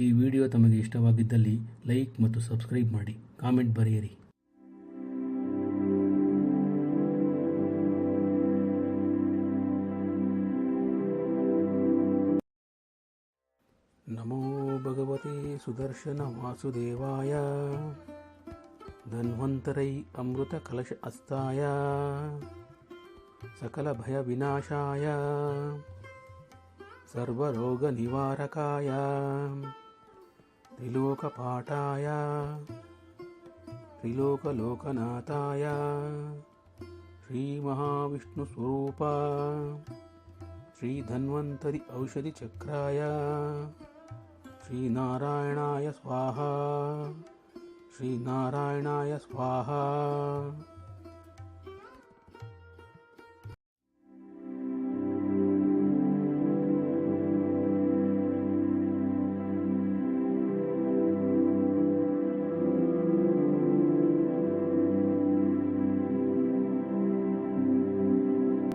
ಈ ವಿಡಿಯೋ ತಮಗೆ ಇಷ್ಟವಾಗಿದ್ದಲ್ಲಿ ಲೈಕ್ ಮತ್ತು ಸಬ್ಸ್ಕ್ರೈಬ್ ಮಾಡಿ. ಕಾಮೆಂಟ್ ಬರೆಯಿರಿ. ನಮೋ ಭಗವತಿ ಸುದರ್ಶನ ವಾಸುದೇವಾಯ. ಧನ್ವಂತರೈ ಅಮೃತ ಕಲಶ ಅಸ್ತಾಯ. ಸಕಲ ಭಯ ವಿನಾಶಾಯ. ಸರ್ವರೋಗ ನಿವಾರಕಾಯ. त्रिलोकपाठाय त्रिलोकलोकनाथाय श्रीमहाविष्णुस्वरूपा श्रीधन्वन्तरि औषधिचक्राय श्रीनारायणाय स्वाहा श्रीनारायणाय स्वाहा